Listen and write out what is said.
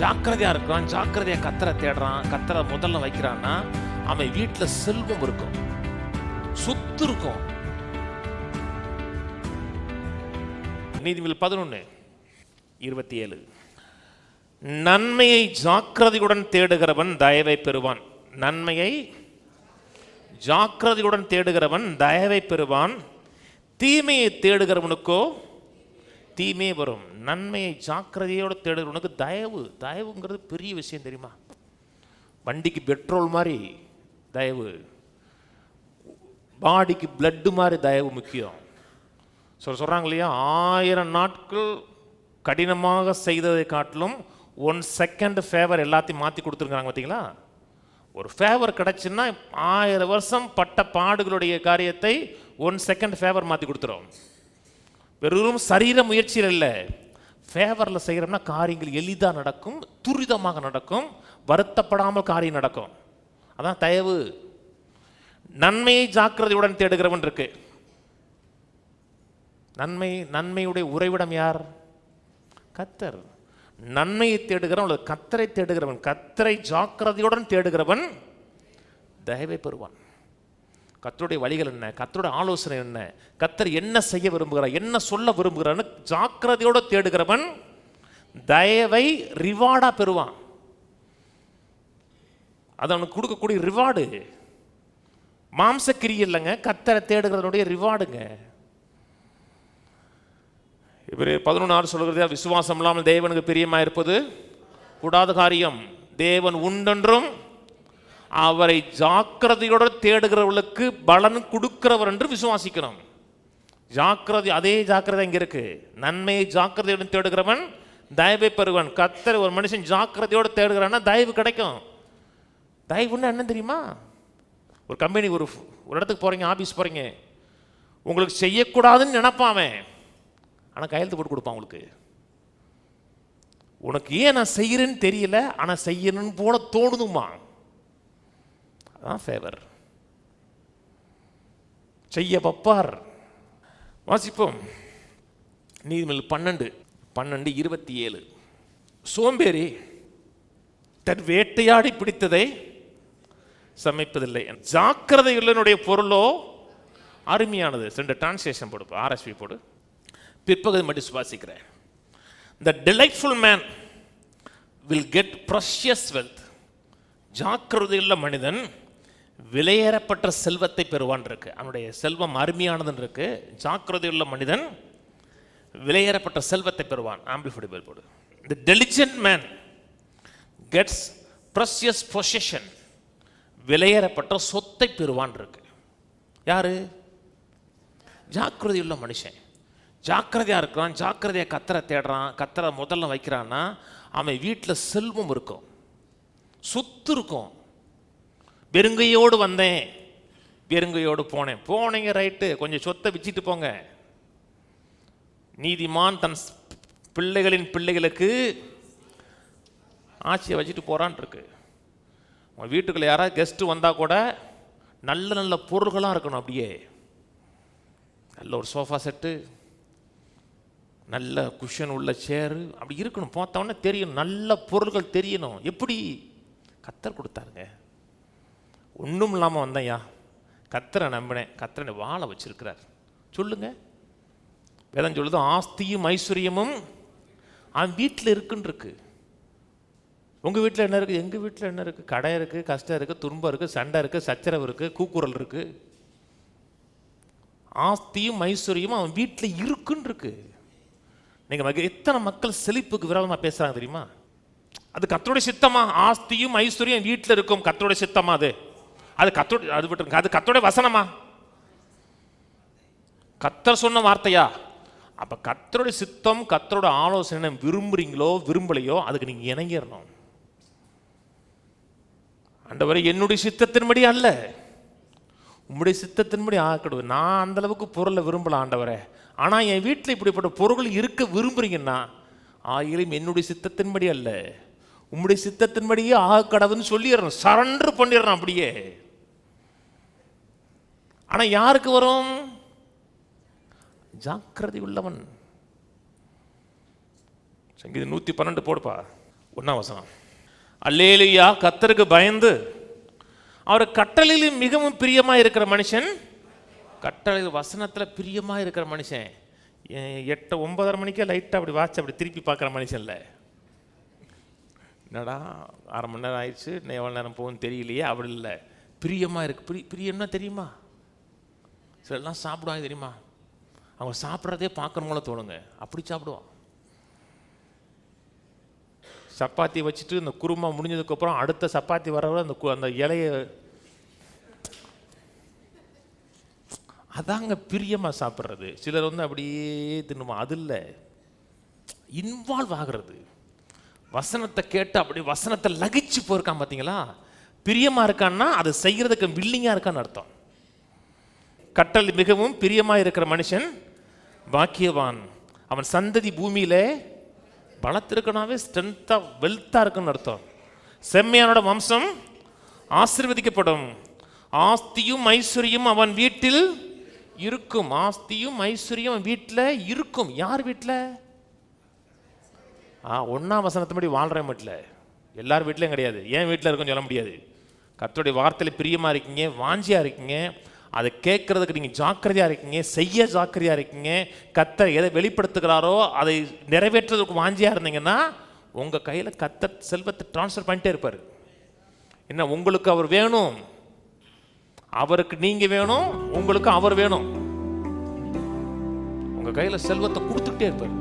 ஜாக்கிரதையாக இருக்கிறான் ஜாக்கிரதையாக கத்தரை தேடுறான் கத்தரை முதல்ல வைக்கிறான்னா அவன் வீட்டில் செல்வம் இருக்கும். சொத்து இருக்கும். நீதிவில் பதினொன்று இருபத்தி ஏழு நன்மையை ஜாக்கிரதையுடன் தேடுகிறவன் தயவை பெறுவான். நன்மையை ஜாக்கிரதையுடன் தேடுகிறவன் தயவை பெறுவான். தீமையை தேடுகிறவனுக்கோ தீமையே வரும். நன்மையை ஜாக்கிரதையோடு தேடுகிறவனுக்கு தயவு தயவுங்கிறது பெரிய விஷயம் தெரியுமா? வண்டிக்கு பெட்ரோல் மாதிரி தயவு. பாடிக்கு பிளட்டு மாதிரி தயவு முக்கியம். சொல்ல சொல்கிறாங்க இல்லையா? ஆயிரம் நாட்கள் கடினமாக செய்ததை காட்டிலும் ஒன் செகண்ட் ஃபேவர் எல்லாத்தையும் மாற்றி கொடுத்துருக்காங்க பார்த்தீங்களா? ஒரு ஃபேவர் கிடச்சுன்னா ஆயிரம் வருஷம் பட்ட பாடுகளுடைய காரியத்தை ஒன் செகண்ட் ஃபேவர் மாற்றி கொடுத்துரும். வெறும் சரீர முயற்சியில் இல்லை ஃபேவரில் செய்கிறோம்னா காரியங்கள் எளிதாக நடக்கும் துரிதமாக நடக்கும் வருத்தப்படாமல் காரியம் நடக்கும். அதான் தயவு. நன்மையை ஜாக்கிரதையுடன் தேடுகிறவன் இருக்கு. நன்மை நன்மையுடைய உறைவிடம் யார்? கத்தர். நன்மையை தேடுகிறவன் அல்லது கத்தரை தேடுகிறவன் கத்தரை ஜாக்கிரதையுடன் தேடுகிறவன் தயவை பெறுவான். கத்தருடைய வழிகள் என்ன? கத்தருடைய ஆலோசனை என்ன? கத்தர் என்ன செய்ய விரும்புகிறார்? என்ன சொல்ல விரும்புகிறான்னு ஜாக்கிரதையோடு தேடுகிறவன் தயவை ரிவார்டாக பெறுவான். அது அவனுக்கு கொடுக்கக்கூடிய ரிவார்டு மாம்சக்கிரி இல்லைங்க. கத்தரை தேடுகிறதனுடைய ரிவார்டுங்க இவர் பதினொன்று ஆறு சொல்கிறது விசுவாசம் இல்லாமல் தேவனுக்கு பிரியமாக இருப்பது கூடாத காரியம். தேவன் உண்டென்றும் அவரை ஜாக்கிரதையோடு தேடுகிறவர்களுக்கு பலன் கொடுக்கிறவர் என்று விசுவாசிக்கணும் ஜாக்கிரதை அதே ஜாக்கிரதை இங்கே இருக்கு. நன்மையை ஜாக்கிரதையுடன் தேடுகிறவன் தயவை பெறுவன். கத்தர் ஒரு மனுஷன் ஜாக்கிரதையோடு தேடுகிறான்னா தயவு கிடைக்கும். தயவுன்னா என்ன தெரியுமா? ஒரு கம்பெனி ஒரு ஒரு இடத்துக்கு போகிறீங்க ஆஃபீஸ் போகிறீங்க உங்களுக்கு செய்யக்கூடாதுன்னு நினைப்பான் ஆனால் கையெழுத்து போட்டு கொடுப்பான் உங்களுக்கு. உனக்கு ஏன் நான் செய்கிறேன்னு தெரியல ஆனால் செய்யணும்னு போல தோணுதுமா அதான் ஃபேவர் செய்ய பப்பார் வாசிப்போம் நீதிமல் பன்னெண்டு பன்னெண்டு இருபத்தி ஏழு சோம்பேறி தன் வேட்டையாடி பிடித்ததை சமைப்பதில்லை ஜாக்கிரதையுள்ளனுடைய பொருளோ அருமையானது ரெண்டு டிரான்ஸ்லேஷன் போடு ஆர்எஸ்பி போடு பிற்பகுதி மட்டும் சுவாசிக்கிறேன் the delightful man will get precious wealth ஜாக்கிரதையுள்ள மனிதன் விலையேறப்பட்ட செல்வத்தை பெறுவான் இருக்கு. அவனுடைய செல்வம் அருமையானதுன்னு இருக்கு. ஜாக்கிரதையுள்ள மனிதன் விலையேறப்பட்ட செல்வத்தை பெறுவான். ஆம்பிளிஃபைடு பேர் போடு the diligent man gets precious position விலையேறப்பட்ட சொத்தை பெறுவான் இருக்கு. யாரு? ஜாக்கிரதையுள்ள மனுஷன். ஜாக்கிரதையாக இருக்கிறான் ஜாக்கிரதையாக கத்தரை தேடுறான் கத்தரை முதல்ல வைக்கிறான்னா அவன் வீட்டில் செல்வம் இருக்கும். சொத்து இருக்கும். வெறுங்கையோடு வந்தேன். வெறுங்கையோடு போனேன். போனீங்க ரைட்டு கொஞ்சம் சொத்தை விச்சிட்டு போங்க. நீதிமான் தன் பிள்ளைகளின் பிள்ளைகளுக்கு ஆட்சியை வச்சுட்டு போகிறான்ருக்கு உங்கள் வீட்டுக்குள்ள யாராவது கெஸ்ட்டு வந்தால் கூட நல்ல நல்ல பொருள்களாக இருக்கணும் அப்படியே. நல்ல ஒரு சோஃபா செட்டு நல்ல குஷன் உள்ள சேரு அப்படி இருக்கணும். பார்த்தோன்னே தெரியும். நல்ல பொருள்கள் தெரியணும். எப்படி? கத்தர் கொடுத்தாருங்க. ஒன்றும் இல்லாமல் வந்தையா கத்தரை நம்பினேன். கத்தரை வாழ வச்சிருக்கிறார். சொல்லுங்க. வேதம் சொல்லுது ஆஸ்தியும் ஐஸ்வர்யமும் அவன் வீட்டில் இருக்குன்னு இருக்கு உங்கள் வீட்டில் என்ன இருக்குது எங்கள் வீட்டில் என்ன இருக்குது கடை இருக்குது கஷ்டம் இருக்குது துன்பம் இருக்குது சண்டை இருக்குது சச்சரவு இருக்குது கூக்குரல் இருக்குது ஆஸ்தியும் ஐஸ்வர்யமும் அவன் வீட்டில் இருக்குன்னு இருக்கு நீங்கள் மக- எத்தனை மக்கள் செழிப்புக்கு விரோதமாக பேசுகிறாங்க தெரியுமா? அது கத்தருடைய சித்தமா? ஆஸ்தியும் ஐஸ்வர்யம் வீட்டில் இருக்கும். கத்தருடைய சித்தமா அது? அது கத்தோட அது விட்டுருங்க அது கத்தோட வசனமா? கத்தர் சொன்ன வார்த்தையா? அப்போ கத்தருடைய சித்தம் கத்தரோட ஆலோசனை விரும்புகிறீங்களோ விரும்பலையோ அதுக்கு நீங்கள் இணங்கிடணும் ஆண்டவரே என்னுடைய சித்தத்தின்படி அல்ல. உம்முடைய சித்தத்தின்படி ஆக்கடுது நான் அந்தளவுக்கு பொருளை விரும்பல ஆண்டவரே. ஆனால் என் வீட்டில் இப்படிப்பட்ட பொருள் இருக்க விரும்புகிறீங்கன்னா ஆயிலும் என்னுடைய சித்தத்தின்படி அல்ல. உம்முடைய சித்தத்தின்படியே ஆக கடவுன்னு சொல்லிடுறோம் சரண்டர் பண்ணிடுறோம் அப்படியே. ஆனால் யாருக்கு வரும்? ஜாக்கிரதை உள்ளவன். சங்கீதம் நூற்றி பன்னெண்டு போடுப்பா. ஒன்றாம் வசனம். அல்லேலியா கத்தருக்கு பயந்து அவர் கட்டளையில் மிகவும் பிரியமாக இருக்கிற மனுஷன் கட்டளை வசனத்தில் பிரியமாக இருக்கிற மனுஷன் எட்டு ஒன்பதரை மணிக்கே லைட்டாக அப்படி வாட்ச் அப்படி திருப்பி பார்க்குற மனுஷன் இல்லை. என்னடா அரை மணி நேரம் ஆயிடுச்சு இன்னும் எவ்வளோ நேரம் போகும்னு தெரியலையே அப்படி இல்லை. பிரியமாக இருக்கு பிரி பிரியம்னா தெரியுமா? சிலர்லாம் சாப்பிடுவாங்க தெரியுமா? அவங்க சாப்பிட்றதே பார்க்கணுமோல தோணுங்க. அப்படி சாப்பிடுவான். சப்பாத்தி வச்சுட்டு இந்த குருமா முடிஞ்சதுக்கப்புறம் அடுத்த சப்பாத்தி வரவரை அந்த கு- அந்த இலைய அதாங்க பிரியமாக சாப்பிட்றது. சிலர் வந்து அப்படியே தின்னுமா? அது இல்லை. இன்வால்வ் ஆகிறது. வசனத்தை கேட்டு அப்படி வசனத்தை லகிச்சு போயிருக்கான் பார்த்தீங்களா பிரியமாக இருக்கான்னா அது செய்கிறதுக்கு வில்லிங்காக இருக்கான்னு அர்த்தம். கட்டளை மிகவும் பிரியமாக இருக்கிற மனுஷன் பாக்கியவான். அவன் சந்ததி பூமியில் பலத்திருக்கனாவே ஸ்ட்ரென்த்தாக வெல்த்தாக இருக்குன்னு அர்த்தம். செம்மையானோட வம்சம் ஆசீர்வதிக்கப்படும். ஆஸ்தியும் ஐஸ்வர்யம் அவன் வீட்டில் இருக்கும். ஆஸ்தியும் ஐஸ்வர்யம் அவன் வீட்டில் இருக்கும். யார் வீட்டில்? ஆ ஒன்றாம் வசனத்தின்படி வாழ்கிற வீட்டில். எல்லார் வீட்லையும் கிடையாது. ஏன் வீட்டில் இருக்குன்னு சொல்ல முடியாது. கத்தோடைய வார்த்தையில் பிரியமாக இருக்கீங்க வாஞ்சியாக இருக்கீங்க. அதை கேட்குறதுக்கு நீங்கள் ஜாக்கிரதையாக இருக்கீங்க செய்ய ஜாக்கிரதையாக இருக்கீங்க கத்தர் எதை வெளிப்படுத்துகிறாரோ அதை நிறைவேற்றுறதுக்கு வாஞ்சியாக இருந்தீங்கன்னா உங்கள் கையில் கத்தர் செல்வத்தை ட்ரான்ஸ்ஃபர் பண்ணிட்டே இருப்பார். என்ன உங்களுக்கு அவர் வேணும். அவருக்கு நீங்கள் வேணும் உங்களுக்கு அவர் வேணும். உங்கள் கையில் செல்வத்தை கொடுத்துக்கிட்டே இருப்பார்.